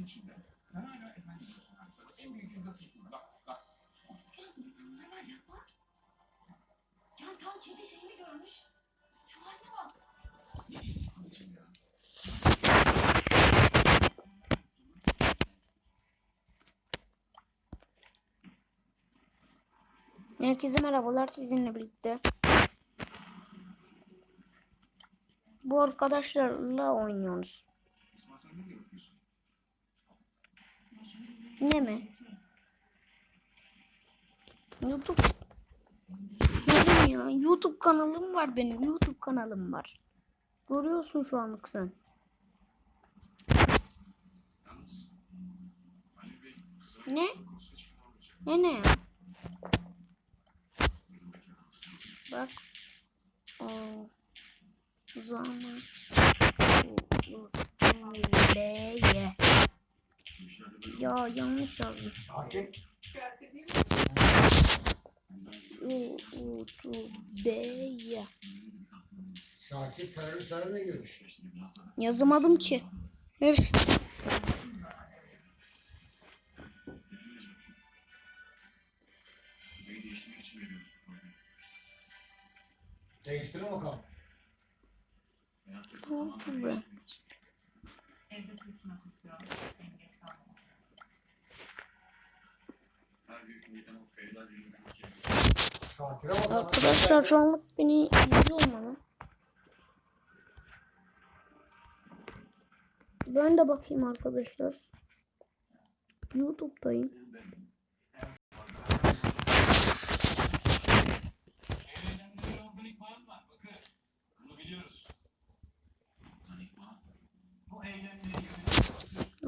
herkesin içinde. Sen hala efendim diyorsun. Ben sana en büyük hizmet yapıyorum. Bak, bak. İnsanlar bak. Can tam kedi şeyini görmüş. Şu haline bak. Herkese merhabalar sizinle birlikte. Bu arkadaşlarla oynuyoruz. Ne mi? YouTube. Dedim ya YouTube kanalım var benim. YouTube kanalım var. Görüyorsun şu anlık sen. Ne? Ne ne ya? Bak. O zaman B'ye. Ya yanlış yazdım. U U B'ye. Şakir teröristlerle görüşüyor. Yazamadım ki. Üf. Değiştirin bakalım. Ne oldu be? Evde kırtına kutluyor. Benim geç kalmam. Şakir'e bakalım. Arkadaşlar şu anlık beni izliyor mu? Ben de bakayım arkadaşlar. YouTube'dayım.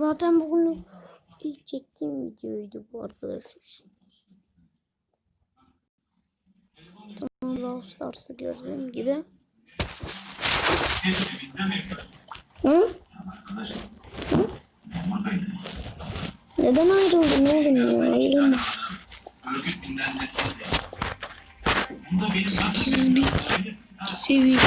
Zaten bugün ilk çektiğim videoydu bu arkadaşlar. Tamam Brawl Stars'ı gördüğüm gibi. Hı? Hı? Neden ayrıldın oğlum ya? Ayrılma. Örgütünden de siz. Bunda seviye.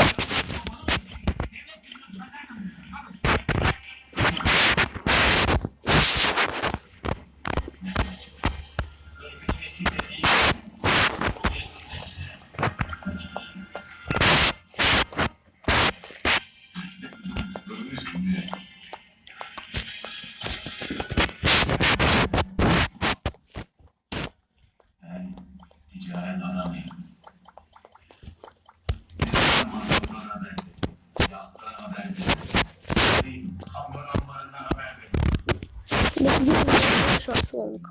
Ticaret adamıyım. Sizden mazottan haber verin. Yağdan haber verin. Kamyon ambarından haber verin. Bekliyorum arkadaşlar şu anlık.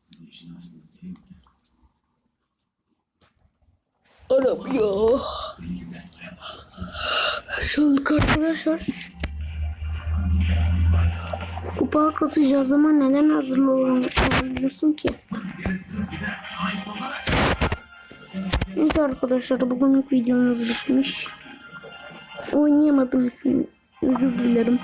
Sizin işin aslında değil mi? Arap ya. Bilgiler yapar. Şu anlık arkadaşlar. Kupa kasacağız ama neden hazırlı olmuyorsun ki? Neyse arkadaşlar bugünlük videomuz bitmiş. Oynayamadım için özür dilerim.